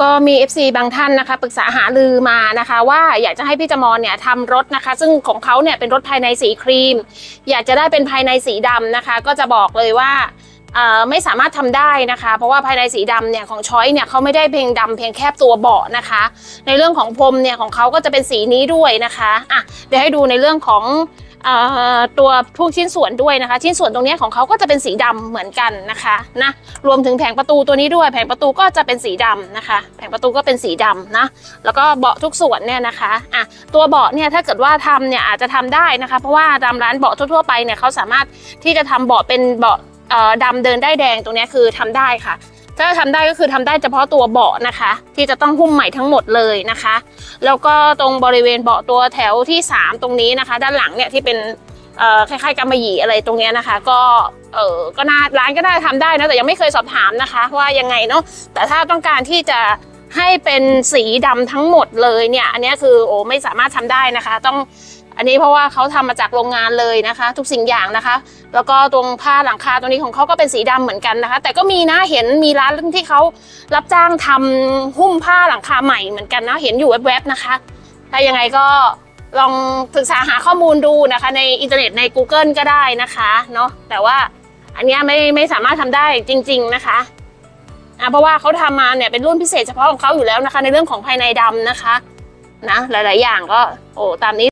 ก็มี FC บางท่านนะคะปรึกษาหารือมานะคะ ว่าอยากจะให้พี่จมรเนี่ยทำรถนะคะ ซึ่งของเขาเนี่ยเป็นรถภายในสีครีม อยากจะได้เป็นภายในสีดำนะคะ ก็จะบอกเลยว่าไม่สามารถทำได้นะคะ เพราะว่าภายในสีดำเนี่ยของช้อยเนี่ยเขาไม่ได้เพียงดำเพียงแค่ตัวเบาะนะคะ ในเรื่องของพรมเนี่ยของเขาก็จะเป็นสีนี้ด้วยนะคะอะเดี๋ยวให้ดูในเรื่องของ ตัวพวกชิ้นส่วนด้วยนะคะ ชิ้นส่วนตรงนี้ของเขาก็จะเป็นสีดำเหมือนกันนะคะนะรวมถึงแผงประตูตัวนี้ด้วย แผงประตูก็จะเป็นสีดำนะคะ แผงประตูก็เป็นสีดำนะแล้วก็เบาะทุกส่วนเนี่ยนะคะอะตัวเบาะเนี่ยถ้าเกิดว่าทำเนี่ยอาจจะทำได้นะคะ เพราะว่าตามร้านเบาะทั่วๆไปเนี่ยเขาสามารถที่จะทำเบาะเป็นเบาะดำเดินได้แดงตรงนี้คือทำได้ค่ะ ถ้าทำได้ก็คือทำได้เฉพาะตัวเบาะนะคะ ที่จะต้องหุ้มใหม่ทั้งหมดเลยนะคะ แล้วก็ตรงบริเวณเบาะตัวแถวที่ 3 ตรงนี้นะคะ ด้านหลังเนี่ยที่เป็นคล้ายๆกำมะหยี่อะไรตรงนี้นะคะ ก็เออก็น่าร้านก็น่าทำได้นะแต่ยังไม่เคยสอบถามนะคะ ว่ายังไงเนาะแต่ถ้าต้องการที่จะ ให้เป็นสีดำทั้งหมดเลยเนี่ยอันนี้คือโอ้ไม่สามารถทำได้นะคะ ต้องอันนี้เพราะว่าเขาทำมาจากโรงงานเลยนะคะ ทุกสิ่งอย่างนะคะ แล้วก็ตรงผ้าหลังคาตรงนี้ของเขาก็เป็นสีดำเหมือนกันนะคะ แต่ก็มีนะเห็นมีร้านที่เขารับจ้างทำหุ้มผ้าหลังคาใหม่เหมือนกันนะเห็นอยู่แวบๆนะคะถ้ายังไงก็ลองศึกษาหาข้อมูลดูนะคะ ในอินเทอร์เน็ตใน Google ก็ได้นะคะเนาะแต่ว่าอันนี้ไม่ไม่สามารถทำได้จริง ๆนะคะะเพราะว่าเขาทำมาเนี่ยเป็นรุ่นพิเศษเฉพาะของเขาอยู่แล้วนะคะ ในเรื่องของภายในดำนะคะนะหลาย ๆ อย่างก็โอ้ตามนี้